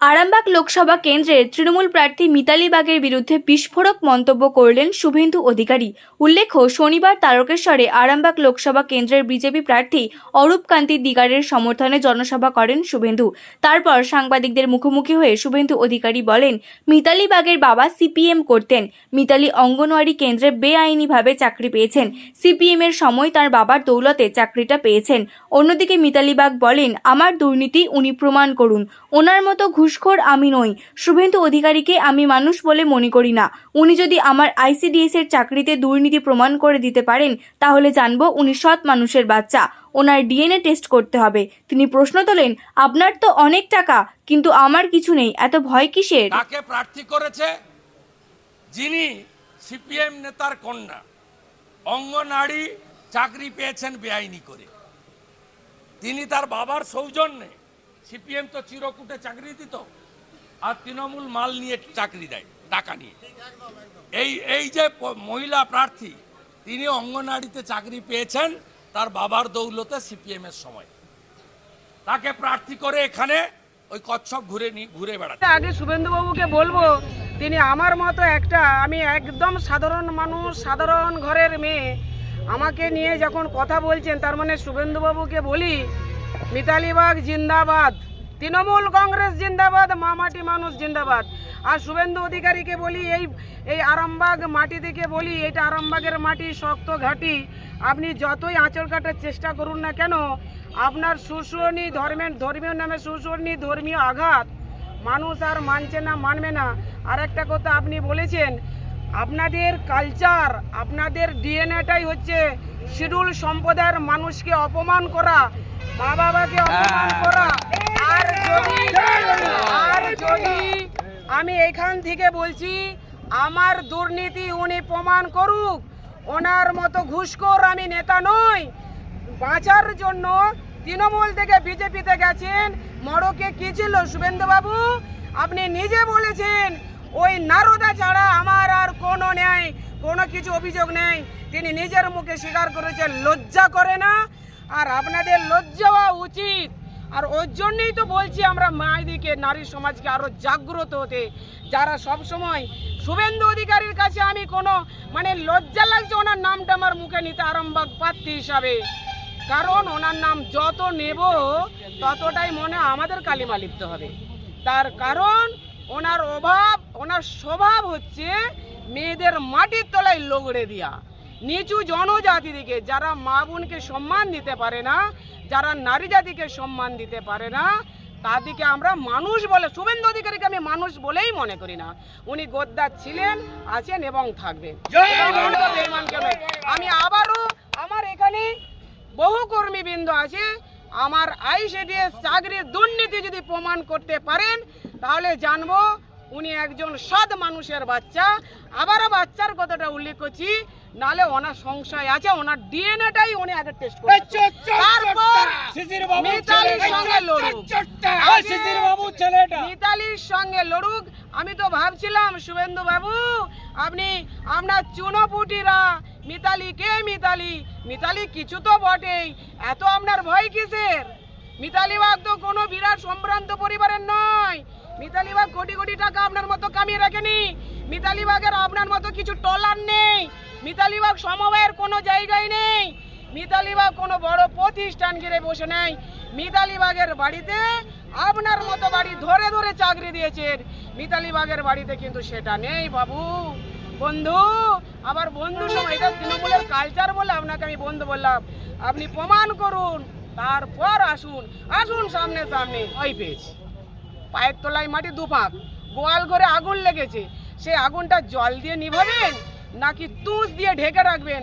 আরামবাগ লোকসভা কেন্দ্রের তৃণমূল প্রার্থী মিতালি বাগের বিরুদ্ধে বিস্ফোরক মন্তব্য করলেন শুভেন্দু অধিকারী। উল্লেখ্য, শনিবার তারকেশ্বরে আরামবাগ লোকসভা কেন্দ্রের বিজেপি প্রার্থী অরূপ কান্তি দিগারের সমর্থনে জনসভা করেন শুভেন্দু। তারপর সাংবাদিকদের মুখোমুখি হয়ে শুভেন্দু অধিকারী বলেন, মিতালি বাগের বাবা সিপিএম করতেন। মিতালি অঙ্গনওয়াড়ি কেন্দ্রে বেআইনিভাবে চাকরি পেয়েছেন। সিপিএম এর সময় তার বাবার দৌলতে চাকরিটা পেয়েছেন। অন্যদিকে মিতালি বাগ বলেন, আমার দুর্নীতি উনি প্রমাণ করুন। ওনার মতো ঘুষখোর আমি নই। শুভেন্দু অধিকারীকে আমি মানুষ বলে মনে করি না। উনি যদি আমার আইসিডিএস এর চাকরিতে দুর্নীতি প্রমাণ করে দিতে পারেন, তাহলে জানব উনি সৎ মানুষের বাচ্চা। ওনার ডিএনএ টেস্ট করতে হবে। তিনি প্রশ্ন তোলেন, আপনার তো অনেক টাকা, কিন্তু আমার কিছু নেই। এত ভয় কিসের? তাকে প্রার্থী করেছে? যিনি সিপিএম নেতার কন্যা। অঙ্গনারী চাকরি পেয়েছেন বেআইনি করে। তিনি তার বাবার সৌজন্যে সিপিএম তো চিরকুটে চাকরি দিত, আর তৃণমূল মাল নিয়ে চাকরি দেয়, টাকা নিয়ে। এই এই যে মহিলা প্রার্থী, তিনি অঙ্গনারীতে চাকরি পেয়েছেন, তার বাবার দৌলতে সিপিএম এর সময়। তাকে প্রার্থী করে এখানে ওই কচ্ছপ ঘুরে নি, ঘুরে বেড়াচ্ছে। আগে শুভেন্দুবাবুকে বলব, তিনি আমার মতো একটা, আমি একদম সাধারণ মানুষ, সাধারণ ঘরের মেয়ে। আমাকে নিয়ে যখন কথা বলছেন, তার মানে শুভেন্দুবাবুকে বলি মিতালি বাগ জিন্দাবাদ। তৃণমূল কংগ্রেস জিন্দাবাদ মামাটি মানুষ জিন্দাবাদ। আর শুভেন্দু অধিকারীকে বলি এই এই আরামবাগ মাটি থেকে বলি এটা আরামবাগের মাটি শক্ত ঘাটি। আপনি যতই আঁচল কাটার চেষ্টা করুন না কেন আপনার সুসরণী ধর্মের ধর্মীয় নামে সুসরণী ধর্মীয় আঘাত মানুষ আর মানছে না মানবে না। আর একটা কথা আপনি বলেছেন আপনাদের কালচার আপনাদের ডিএনএটাই হচ্ছে শিডিউল সম্প্রদায়ের মানুষকে অপমান করা মা বাবাকে অপমান করা। আর যদি আর যদি আমি এখান থেকে বলছি আমার দুর্নীতি উনি প্রমাণ করুক ওনার মতো ঘুষখোর আমি নেতা নই। বাঁচার জন্য তৃণমূল থেকে বিজেপিতে গেছেন মড়কে কি ছিল শুভেন্দুবাবু? আপনি নিজে বলেছেন ওই নারদা ছাড়া আমার আর কোনো নেই কোনো কিছু অভিযোগ নেই। তিনি নিজের মুখে স্বীকার করেছেন লজ্জা করে না। আর আপনাদের লজ্জা হওয়া উচিত। আর ওর জন্যই তো বলছি আমরা মায়েদিকে নারী সমাজকে আরও জাগ্রত হতে। যারা সব সময় শুভেন্দু অধিকারীর কাছে আমি কোনো মানে লজ্জা লাগছে, ওনার নামটা আমার মুখে নিতে আরামবাগ প্রার্থী হিসাবে। কারণ ওনার নাম যত নেব, ততটাই মনে আমাদের কালিমা লিপ্ত হবে। তার কারণ ওনার অভাব, ওনার স্বভাব হচ্ছে মেয়েদের মাটির তলায় লগড়ে দিয়া। নিচু জনজাতিদিকে যারা মা বোনকে সম্মান দিতে পারে না যারা নারী জাতিকে সম্মান দিতে পারে না তাদেরকে আমরা মানুষ বলে শুভেন্দু অধিকারীকে আমি মানুষ বলেই মনে করি না। উনি গদ্দার ছিলেন আছেন এবং থাকবেন। আমি আবারও আমার এখানে বহু কর্মীবৃন্দ আছে। আমার আইসিডিএস চাকরির দুর্নীতি যদি প্রমাণ করতে পারেন তাহলে জানব উনি একজন সৎ মানুষের বাচ্চা। আবারও বাচ্চার কথাটা উল্লেখ করছি। নালে ওনার সংশয় আছে ওনার ডিএনএটাই উনি আগে টেস্ট করে তারপর মিতালির সঙ্গে লড়ুক। আগে মিতালির সঙ্গে লড়ুক আমি তো ভাবছিলাম শুভেন্দু বাবু আপনি আপনার চুনোপুটিরা মিতালি কে মিতালি? মিতালি কিছু তো বটেই এত আপনার ভয় কিসের? মিতালি বাগ তো কোনো বিরাট সম্ভ্রান্ত পরিবারের নয়। মিতালি বাগ কোটি কোটি টাকা আপনার মতো কামিয়ে রাখেনি। মিতালি বাগের আপনার মতো কিছু টলার নেই। মিতালি বাগ সমবায়ের কোনো জায়গায় নেই। মিতালি বাগ কোনো বড় প্রতিষ্ঠান ঘিরে বসে নেই। মিতালি বাগের বাড়িতে আপনার মতো বাড়ি ধরে ধরে চাকরি দিয়েছেন। মিতালি বাগের বাড়িতে কিন্তু সেটা নেই বাবু। বন্ধু, আবার বন্ধু সময়, এটা তৃণমূলের কালচার বলে আপনাকে আমি বন্ধু বললাম। আপনি প্রমাণ করুন, তারপর আসুন। আসুন সামনে সামনে। ওই পেয়েছি পায়ের তলায় মাটি দুপাক গোয়াল ঘরে আগুন লেগেছে। সেই আগুনটা জল দিয়ে নিভাবেন? নাকি তুষ দিয়ে ঢেকে রাখবেন?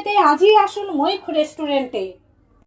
পেতে আজই আসুন মৈখ রেস্টুরেন্টে।